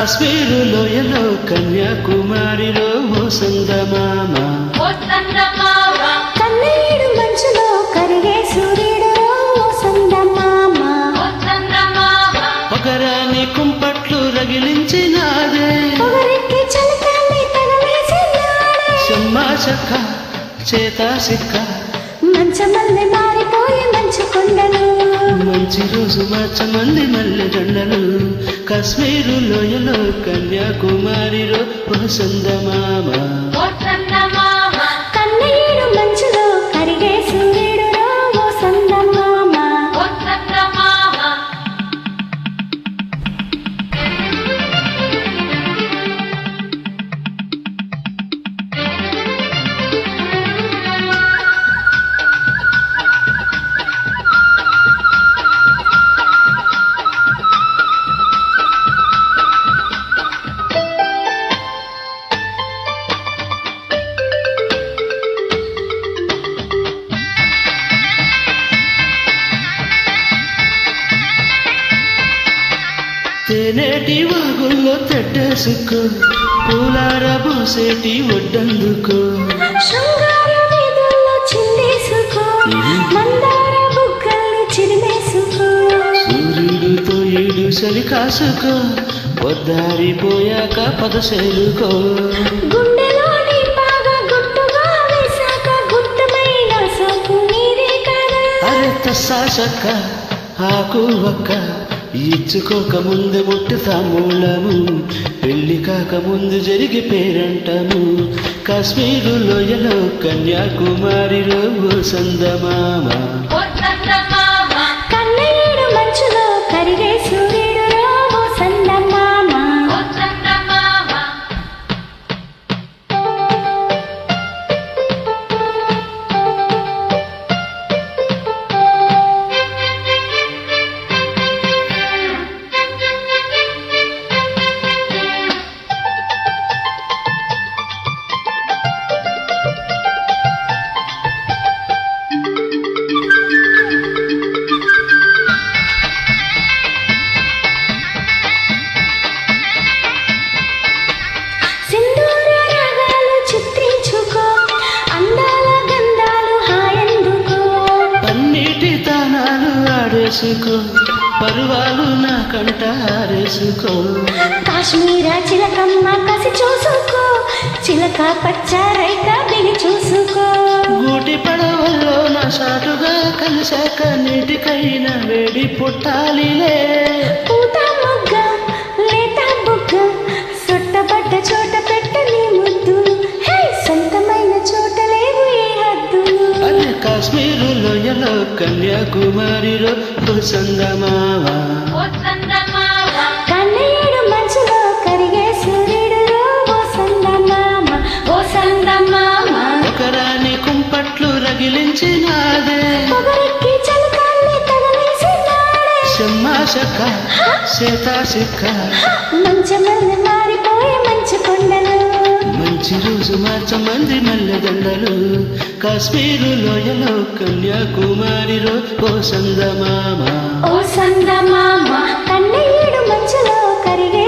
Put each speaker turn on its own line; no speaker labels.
కాశ్మీరు లోయలో కన్యాకుమారిలో ఓ సందమామ
కన్నీడు మంచులో కరిగే సూర్యుడు ఓ సందమామ
ఒకరాని కుంపట్లు రగిలించినాదే చెమ్మా చెక్క చేత సిక్క
మంచమల్లె మారిపోయి కొండలు.
మంచి రోజు మార్చమంది మల్లె దండలు. కాశ్మీరు లోయలో కన్యాకుమారిలో ఓ సందమామ
కన్నీడు మంచులో కరిగే
తేనేటి వాగుల్లో తెడ్డేసుకో పూలార పూసేటి
చిరిమేసుకో.
సూర్యుడితో ఏడు చలి కాసుకో.
సోపు నీరే కదా.
అరే తస్సాచక్క ఆకు ఒక్క. ఇచ్చుకోక ముందు ముట్టు మూలము పెళ్ళి కాక ముందు జరిగి పేరంటము. కాశ్మీరు లోయలో కన్యాకుమారిలో ఓ సందమామ. ఆడేసుకో పరువాలు నా కంట ఆరేసుకో.
కాశ్మీర చిలకమ్మ కసి చూసుకో చిలక పచ్చ రైక బిగి చూసుకో.
గూటి పడవల్లో నా సాటుగా కలిశాక నీటికైనా వేడి పుట్టాలిలే. కన్యాకుమారిలో
మంచులో కరిగే సూర్యుడు ఓ సందమామ ఓ సందమామ
ఒకరాని కుంపట్లు రగిలించినాదే
పొగరెక్కి చలకాన్ని తగలేసినాడే.
చెమ్మాశక్క సీతాశిక్క
మంచమల్లి మారిపోయే మంచు కొండలు
మంచి రోజు మార్చమంది మల్లెదండలు కాశ్మీరు లోయలో కన్యాకుమారిలో ఓ సందమామ.
ఓ సందమామ కన్నీడు మంచులో కరిగే